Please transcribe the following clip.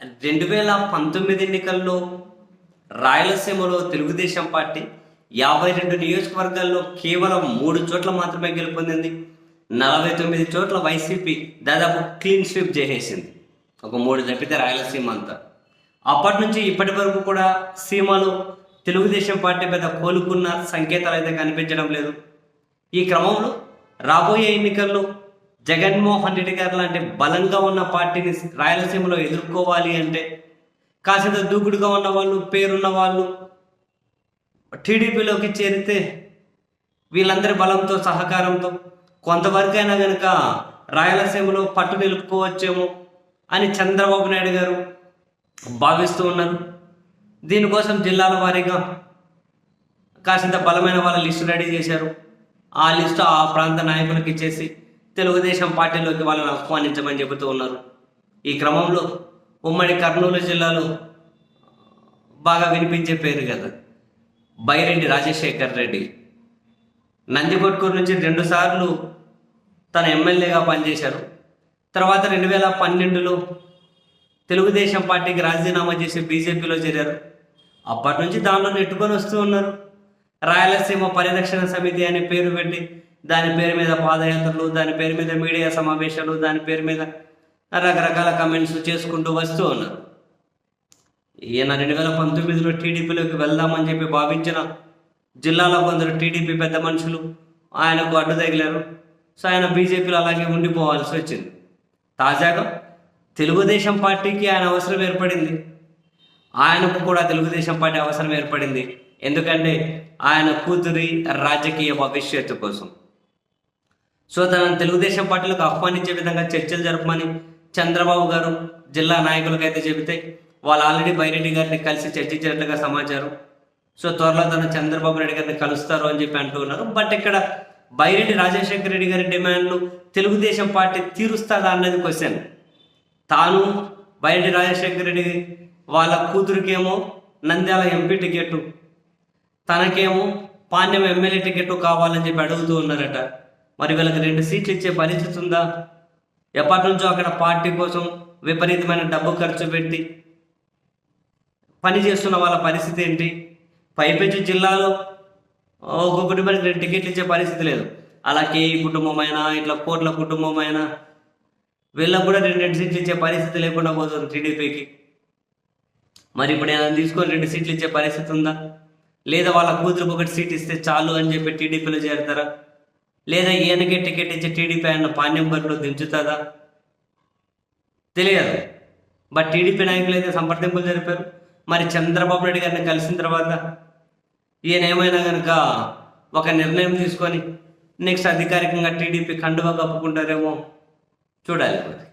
రెండు వేల పంతొమ్మిది ఎన్నికల్లో రాయలసీమలో తెలుగుదేశం పార్టీ యాభై రెండు నియోజకవర్గాల్లో కేవలం మూడు చోట్ల మాత్రమే గెలుపొందింది. నలభై తొమ్మిది చోట్ల వైసీపీ దాదాపు క్లీన్ స్వీప్ చేసేసింది. ఒక మూడు తప్పితే రాయలసీమ అంతా. అప్పటి నుంచి ఇప్పటి వరకు కూడా సీమలో తెలుగుదేశం పార్టీ పెద్ద కోలుకున్న సంకేతాలు అయితే కనిపించడం లేదు. ఈ క్రమంలో రాబోయే ఎన్నికల్లో జగన్మోహన్ రెడ్డి గారు లాంటి బలంగా ఉన్న పార్టీని రాయలసీమలో ఎదుర్కోవాలి అంటే కాసేంత దూకుడుగా ఉన్న వాళ్ళు పేరున్న వాళ్ళు టీడీపీలోకి చేరితే వీళ్ళందరి బలంతో సహకారంతో కొంతవరకైనా కనుక రాయలసీమలో పట్టు నిలుపుకోవచ్చేమో అని చంద్రబాబు నాయుడు గారు భావిస్తూ ఉన్నారు. దీనికోసం జిల్లాల వారీగా కాసింత బలమైన వాళ్ళ లిస్టు రెడీ చేశారు. ఆ లిస్టు ఆ ప్రాంత నాయకులకు ఇచ్చేసి తెలుగుదేశం పార్టీలోకి వాళ్ళని ఆహ్వానించమని చెబుతూ ఉన్నారు. ఈ క్రమంలో ఉమ్మడి కర్నూలు జిల్లాలో బాగా వినిపించే పేరు కదా బైరెడ్డి రాజశేఖర్ రెడ్డి. నందికొట్కూరు నుంచి రెండుసార్లు తన ఎమ్మెల్యేగా పనిచేశారు. తర్వాత రెండు వేల పన్నెండులో తెలుగుదేశం పార్టీకి రాజీనామా చేసి బీజేపీలో చేరారు. అప్పటి నుంచి దానిలో నెట్టుకొని వస్తూ ఉన్నారు. రాయలసీమ పరిరక్షణ సమితి అనే పేరు పెట్టి దాని పేరు మీద పాదయాత్రలు దాని పేరు మీద మీడియా సమావేశాలు దాని పేరు మీద రకరకాల కమెంట్స్ చేసుకుంటూ వస్తూ ఉన్నారు. ఈయన రెండు వేల పంతొమ్మిదిలో టీడీపీలోకి వెళ్దామని చెప్పి భావించిన జిల్లాలో కొందరు టీడీపీ పెద్ద మనుషులు ఆయనకు అడ్డు తగిలారు. సో ఆయన బీజేపీలో అలాగే ఉండిపోవాల్సి వచ్చింది. తాజాగా తెలుగుదేశం పార్టీకి ఆయన అవసరం ఏర్పడింది. ఆయనకు కూడా తెలుగుదేశం పార్టీ అవసరం ఏర్పడింది. ఎందుకంటే ఆయన కూతురి రాజకీయ భవిష్యత్తు కోసం. సో తనను తెలుగుదేశం పార్టీలకు ఆహ్వానించే విధంగా చర్చలు జరపమని చంద్రబాబు గారు జిల్లా నాయకులకు అయితే చెబితే వాళ్ళు ఆల్రెడీ బైరెడ్డి గారిని కలిసి చర్చించినట్లుగా సమాచారం. సో త్వరలో తన చంద్రబాబు నాయుడు గారిని కలుస్తారు అని చెప్పి అంటూ ఉన్నారు. బట్ ఇక్కడ బైరెడ్డి రాజశేఖర రెడ్డి గారి డిమాండ్లు తెలుగుదేశం పార్టీ తీరుస్తుందా అన్నది క్వశ్చన్ తాను బైరెడ్డి రాజశేఖర రెడ్డి వాళ్ళ కూతురికేమో నంద్యాల ఎంపీ టికెట్ తనకేమో పాండ్యం ఎమ్మెల్యే టికెట్ కావాలని చెప్పి అడుగుతూ ఉన్నారట. మరి వీళ్ళకి రెండు సీట్లు ఇచ్చే పరిస్థితి ఉందా? ఎప్పటి నుంచో అక్కడ పార్టీ కోసం విపరీతమైన డబ్బు ఖర్చు పెట్టి పని చేస్తున్న వాళ్ళ పరిస్థితి ఏంటి? పైపెచ్చు జిల్లాలో ఒక కుటుంబానికి రెండు టికెట్లు ఇచ్చే పరిస్థితి లేదు. అలా కేఈ కుటుంబం అయినా ఇట్లా కోట్ల కుటుంబం అయినా వీళ్ళకు కూడా రెండు రెండు సీట్లు ఇచ్చే పరిస్థితి లేకుండా పోతుంది టీడీపీకి. మరి ఇప్పుడు ఏమైనా తీసుకొని రెండు సీట్లు ఇచ్చే పరిస్థితి ఉందా? లేదా వాళ్ళ కూతురుకు ఒకటి సీట్ ఇస్తే చాలు అని చెప్పి టీడీపీలో చేరుతారా? లేదా ఈయనకే టికెట్ ఇచ్చి టీడీపీ ఆయన పాణ్యం బరిలో దించుతుందా తెలియదు. బట్ టీడీపీ నాయకులు అయితే సంప్రదింపులు జరిపారు. మరి చంద్రబాబు నాయుడు గారిని కలిసిన తర్వాత ఈయన ఏమైనా కనుక ఒక నిర్ణయం తీసుకొని నెక్స్ట్ అధికారికంగా టీడీపీ కండువా కప్పుకుంటారేమో చూడాలి. మరి